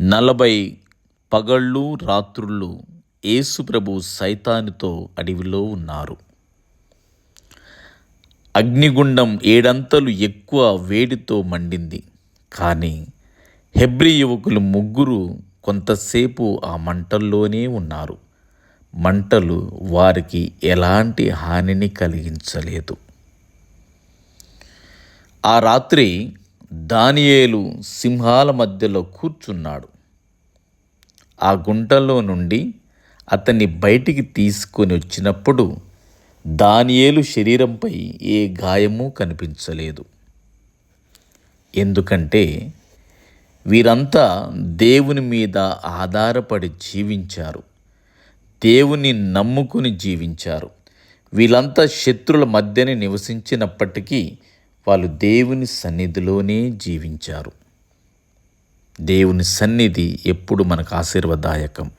నలభై పగళ్ళు రాత్రుళ్ళు యేసుప్రభు సైతానితో అడవిలో ఉన్నారు. అగ్నిగుండం ఏడంతలు ఎక్కువ వేడితో మండింది. కానీ హెబ్రి యువకులు ముగ్గురు కొంతసేపు ఆ మంటల్లోనే ఉన్నారు. మంటలు వారికి ఎలాంటి హానిని కలిగించలేదు. ఆ రాత్రి దానియేలు సింహాల మధ్యలో కూర్చున్నాడు. ఆ గుంటలో నుండి అతన్ని బయటికి తీసుకొని వచ్చినప్పుడు దానియేలు శరీరంపై ఏ గాయము కనిపించలేదు. ఎందుకంటే వీరంతా దేవుని మీద ఆధారపడి జీవించారు. దేవుని నమ్ముకుని జీవించారు. వీళ్ళంతా శత్రుల మధ్యనే నివసించినప్పటికీ వాళ్ళు దేవుని సన్నిధిలోనే జీవించారు. దేవుని సన్నిధి ఎప్పుడు మనకు ఆశీర్వదాయకం.